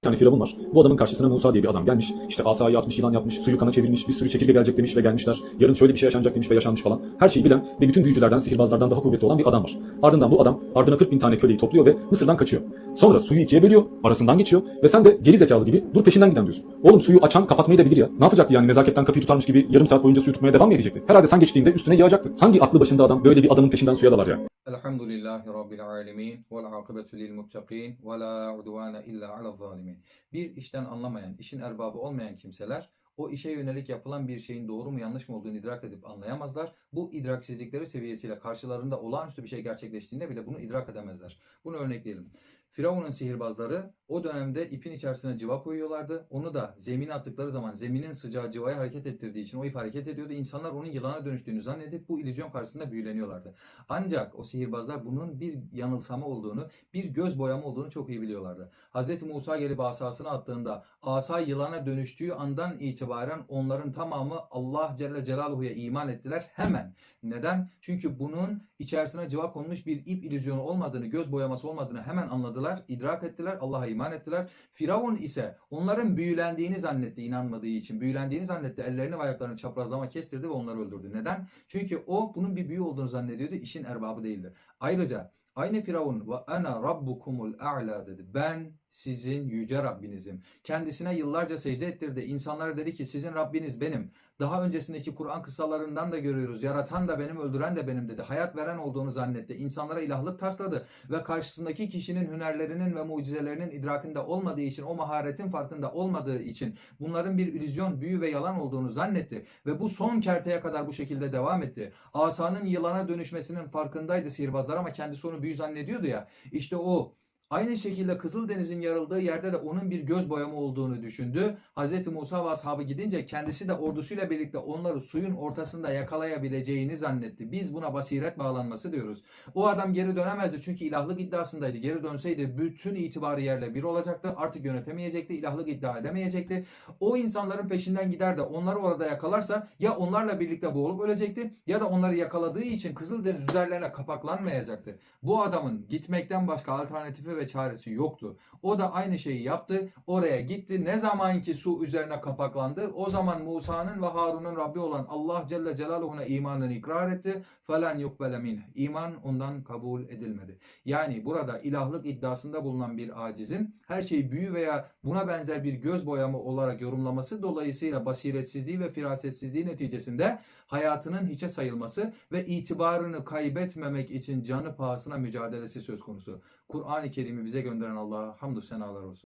Bir tane firavun var. Bu adamın karşısına Musa diye bir adam gelmiş. İşte asayı atmış, yılan yapmış, suyu kana çevirmiş, bir sürü çekirge gelecek demiş ve gelmişler. Yarın şöyle bir şey yaşanacak demiş ve yaşanmış falan. Her şeyi bilen ve bütün büyücülerden, sihirbazlardan daha kuvvetli olan bir adam var. Ardından bu adam ardına 40 bin tane köleyi topluyor ve Mısır'dan kaçıyor. Sonra suyu ikiye bölüyor, arasından geçiyor ve sen de geri zekalı gibi dur peşinden giden diyorsun. Oğlum suyu açan kapatmayı da bilir ya. Ne yapacaktı yani nezaketten kapıyı tutarmış gibi yarım saat boyunca suyu tutmaya devam mı edecekti? Herhalde sen geçtiğinde üstüne yağacaktı. Hangi aklı başında adam böyle bir adamın peşinden suya dalar ya? Elhamdülillahi Rabbil alemin. Vel akıbetü lil muttaqin. Ve la udvane illa ala zalimin. Bir işten anlamayan, işin erbabı olmayan kimseler o işe yönelik yapılan bir şeyin doğru mu yanlış mı olduğunu idrak edip anlayamazlar. Bu idraksizlikleri seviyesiyle karşılarında olağanüstü bir şey gerçekleştiğinde bile bunu idrak edemezler. Bunu örnekleyelim. Firavun'un sihirbazları o dönemde ipin içerisine cıva koyuyorlardı. Onu da zemine attıkları zaman zeminin sıcağı cıvayı hareket ettirdiği için o ip hareket ediyordu. İnsanlar onun yılana dönüştüğünü zannedip bu illüzyon karşısında büyüleniyorlardı. Ancak o sihirbazlar bunun bir yanılsama olduğunu, bir göz boyama olduğunu çok iyi biliyorlardı. Hz. Musa gelip asasını attığında asa yılana dönüştüğü andan itibaren onların tamamı Allah Celle Celaluhu'ya iman ettiler hemen. Neden? Çünkü bunun içerisine cıva konmuş bir ip illüzyonu olmadığını, göz boyaması olmadığını hemen anladılar, idrak ettiler, Allah'a iman ettiler. Firavun ise onların büyülendiğini zannetti inanmadığı için. Büyülendiğini zannetti. Ellerini ve ayaklarını çaprazlama kestirdi ve onları öldürdü. Neden? Çünkü o bunun bir büyü olduğunu zannediyordu. İşin erbabı değildi. Ayrıca aynı Firavun ve ana rabbukumul a'la dedi. Ben sizin yüce Rabbinizim. Kendisine yıllarca secde ettirdi. İnsanlara dedi ki sizin Rabbiniz benim. Daha öncesindeki Kur'an kıssalarından da görüyoruz. Yaratan da benim, öldüren de benim dedi. Hayat veren olduğunu zannetti. İnsanlara ilahlık tasladı ve karşısındaki kişinin hünerlerinin ve mucizelerinin idrakinde olmadığı için, o maharetin farkında olmadığı için bunların bir illüzyon, büyü ve yalan olduğunu zannetti ve bu son kerteye kadar bu şekilde devam etti. Asanın yılana dönüşmesinin farkındaydı sihirbazlar ama kendisi onu büyü zannediyordu ya. İşte o Aynı şekilde Kızıldeniz'in yarıldığı yerde de onun bir göz boyama olduğunu düşündü. Hz. Musa ve ashabı gidince kendisi de ordusuyla birlikte onları suyun ortasında yakalayabileceğini zannetti. Biz buna basiret bağlanması diyoruz. O adam geri dönemezdi çünkü ilahlık iddiasındaydı. Geri dönseydi bütün itibarı yerle bir olacaktı. Artık yönetemeyecekti, ilahlık iddia edemeyecekti. O insanların peşinden gider de onları orada yakalarsa ya onlarla birlikte boğulup ölecekti ya da onları yakaladığı için Kızıldeniz üzerlerine kapaklanmayacaktı. Bu adamın gitmekten başka alternatifi ve çaresi yoktu. O da aynı şeyi yaptı. Oraya gitti. Ne zaman ki su üzerine kapaklandı o zaman Musa'nın ve Harun'un Rabbi olan Allah Celle Celaluhu'na imanını ikrar etti. Falan yukbele minh. İman ondan kabul edilmedi. Yani burada ilahlık iddiasında bulunan bir acizin her şeyi büyü veya buna benzer bir göz boyama olarak yorumlaması dolayısıyla basiretsizliği ve firasetsizliği neticesinde hayatının hiçe sayılması ve itibarını kaybetmemek için canı pahasına mücadelesi söz konusu. Kur'an-ı Kerim'i bize gönderen Allah'a hamdü senalar olsun.